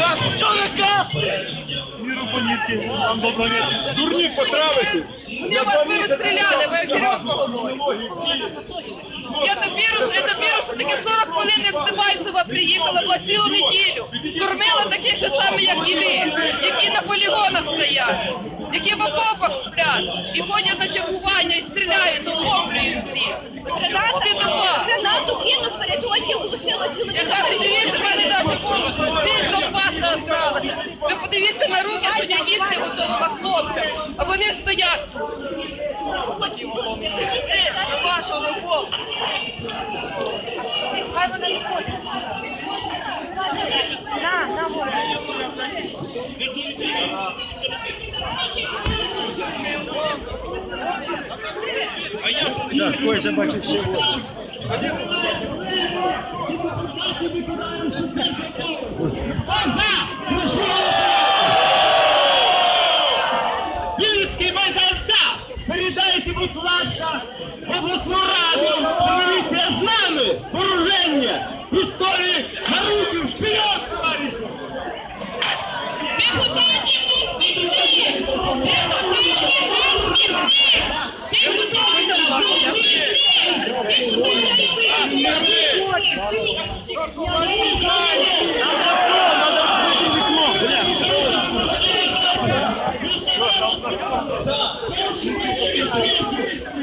наказ? Що наказ? Міру понятки, вам добро Дурні потравити. Вони вас би розстріляли, ви серйозно говорите. Я я допіру, що таке 40 хвилин, як Степанцева приїхала, була цілу неділю. Кормила таких же самих, як і ви, які на полігонах стоять, які в окопах сплять, і ходять на чергування і стріляють, охоплюють всіх. Гранату кинув перед очі, оглушила чоловіка. Паста. Ви подивіться на руки, що я їсти готувала хлопцям, а вони стоять. Ваша робота. Хай вона не ходить. На, на море. Так, ой, забачив всього. Київський ласка, обласну раду, журналісти з нами, вооруження, історії, на руки, вперед, товариші! Депутатів не спітні! Депутатів не спітні! Депутатів не спітні! Депутатів не спітні! Thank you.